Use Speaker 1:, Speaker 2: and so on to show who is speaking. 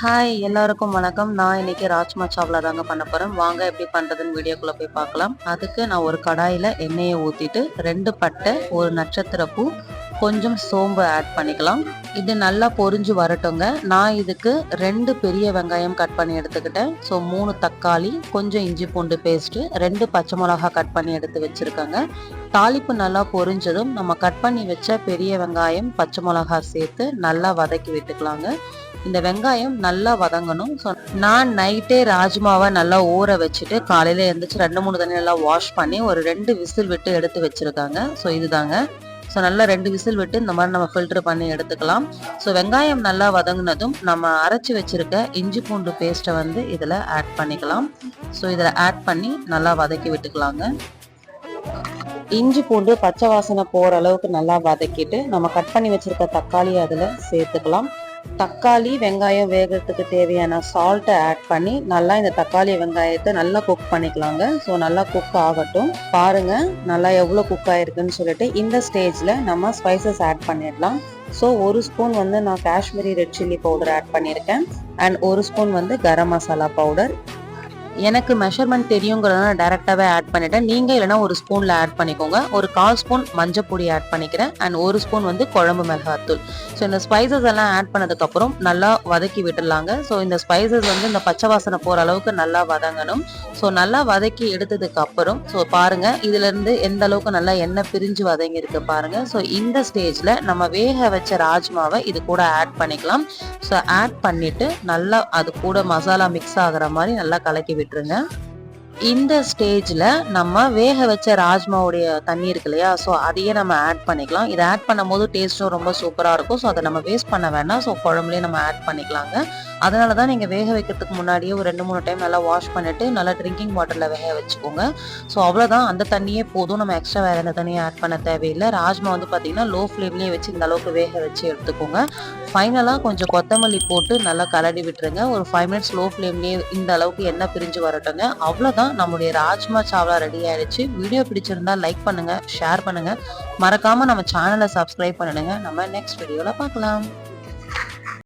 Speaker 1: Hi எல்லாருக்கும் வணக்கம். நான் இன்னைக்கு ராஜ்மா சாவ்லா தாங்க பண்ண போகிறேன் வாங்க எப்படி பண்ணுறதுன்னு வீடியோக்குள்ள போய் பார்க்கலாம். அதுக்கு நான் ஒரு கடாயில் எண்ணெயை ஊற்றிட்டு ரெண்டு பட்டை ஒரு நட்சத்திர பூ கொஞ்சம் சோம்பு ஆட் பண்ணிக்கலாம். இது நல்லா பொரிஞ்சு வரட்டுங்க. நான் இதுக்கு ரெண்டு பெரிய வெங்காயம் கட் பண்ணி எடுத்துக்கிட்டேன். ஸோ மூணு தக்காளி கொஞ்சம் இஞ்சி பூண்டு பேஸ்ட்டு ரெண்டு பச்சை மிளகா கட் பண்ணி எடுத்து வச்சுருக்கேங்க. தாளிப்பு நல்லா பொரிஞ்சதும் நம்ம கட் பண்ணி வச்ச பெரிய வெங்காயம் பச்சை மிளகா சேர்த்து நல்லா வதக்கி விட்டுக்கலாங்க. இந்த வெங்காயம் நல்லா வதங்கணும். ஸோ நான் நைட்டே ராஜ்மாவை நல்லா ஊற வச்சுட்டு காலையில் எழுந்திரிச்சு ரெண்டு மூணு தண்ணி நல்லா வாஷ் பண்ணி ஒரு ரெண்டு விசில் விட்டு எடுத்து வச்சுருக்காங்க. ஸோ இதுதாங்க. ஸோ நல்லா ரெண்டு விசில் விட்டு இந்த மாதிரி நம்ம ஃபில்டர் பண்ணி எடுத்துக்கலாம். ஸோ வெங்காயம் நல்லா வதங்கினதும் நம்ம அரைச்சி வச்சுருக்க இஞ்சி பூண்டு பேஸ்ட்டை வந்து இதில் ஆட் பண்ணிக்கலாம். ஸோ இதில் ஆட் பண்ணி நல்லா வதக்கி விட்டுக்கலாங்க. இஞ்சி பூண்டு பச்சை வாசனை போகிற அளவுக்கு நல்லா வதக்கிட்டு நம்ம கட் பண்ணி வச்சுருக்க தக்காளி அதில் சேர்த்துக்கலாம். தக்காளி வெங்காயம் வேகிறதுக்கு தேவையான சால்ட்டை ஆட் பண்ணி நல்லா இந்த தக்காளி வெங்காயத்தை நல்லா குக் பண்ணிக்கலாங்க. ஸோ நல்லா குக் ஆகட்டும். பாருங்கள் நல்லா எவ்வளோ குக் ஆகிருக்குன்னு சொல்லிட்டு இந்த ஸ்டேஜில் நம்ம ஸ்பைசஸ் ஆட் பண்ணிடலாம். ஸோ ஒரு ஸ்பூன் வந்து நான் Kashmiri red chilli powder add பண்ணியிருக்கேன். அண்ட் ஒரு ஸ்பூன் வந்து கரம் மசாலா பவுடர் எனக்கு மெஷர்மெண்ட் தெரியுங்கிறத நான் டேரெக்டாகவே ஆட் பண்ணிட்டேன். நீங்கள் இல்லைனா ஒரு ஸ்பூனில் ஆட் பண்ணிக்கோங்க. ஒரு கால் ஸ்பூன் மஞ்சள் பொடி ஆட் பண்ணிக்கிறேன். அண்ட் ஒரு ஸ்பூன் வந்து குழம்பு மிளகாத்தூள் ஸோ இந்த ஸ்பைசஸ் எல்லாம் ஆட் பண்ணதுக்கப்புறம் நல்லா வதக்கி விட்டுடலாங்க. ஸோ இந்த ஸ்பைசஸ் வந்து இந்த பச்சை வாசனை போகிற அளவுக்கு நல்லா வதங்கணும். ஸோ நல்லா வதக்கி எடுத்ததுக்கு அப்புறம் ஸோ பாருங்கள் இதுலேருந்து எந்த அளவுக்கு நல்லா எண்ணெய் பிரிஞ்சு வதங்கியிருக்கு பாருங்கள் ஸோ இந்த ஸ்டேஜில் நம்ம வேக வச்ச ராஜ்மாவை இது கூட ஆட் பண்ணிக்கலாம். ஸோ ஆட் பண்ணிவிட்டு நல்லா அது கூட மசாலா மிக்ஸ் ஆகிற மாதிரி நல்லா கலக்கி விட்டு விட்டுருங்க இந்த ஸ்டேஜில் நம்ம வேக வச்ச ராஜ்மாவுடைய தண்ணி இருக்கு இல்லையா? ஸோ அதையே நம்ம ஆட் பண்ணிக்கலாம். இதை ஆட் பண்ணும் போது டேஸ்ட்டும் ரொம்ப சூப்பராக இருக்கும். ஸோ அதை நம்ம வேஸ்ட் பண்ண வேண்டாம். ஸோ குழம்புலேயே நம்ம ஆட் பண்ணிக்கலாங்க. அதனால தான் நீங்கள் வேக வைக்கிறதுக்கு முன்னாடியே ஒரு ரெண்டு மூணு டைம் நல்லா வாஷ் பண்ணிவிட்டு நல்லா ட்ரிங்கிங் வாட்டரில் வேக வச்சுக்கோங்க. ஸோ அவ்வளோதான் அந்த தண்ணியே போதும். நம்ம எக்ஸ்ட்ரா வேறு எந்த தண்ணியை ஆட் பண்ண தேவையில்லை. ராஜ்மா வந்து பார்த்திங்கன்னா லோ ஃப்ளேம்லேயே வச்சு இந்த அளவுக்கு வேக வச்சு எடுத்துக்கோங்க. ஃபைனலாக கொஞ்சம் கொத்தமல்லி போட்டு நல்லா கலடி விட்டுருங்க. ஒரு ஃபைவ் மினிட்ஸ் லோ ஃப்ளேம்லேயே இந்த அளவுக்கு எண்ணெய் பிரிஞ்சு வரட்டுங்க. அவ்வளோதான் நம்முடைய ராஜ்மா சாவ்லா ரெடி ஆயிடுச்சு வீடியோ பிடிச்சிருந்தா லைக் பண்ணுங்க ஷேர் பண்ணுங்க. மறக்காமல் நம்ம சேனலை சப்ஸ்கிரைப் பண்ணிடுங்க நம்ம நெக்ஸ்ட் வீடியோவில் பார்க்கலாம்.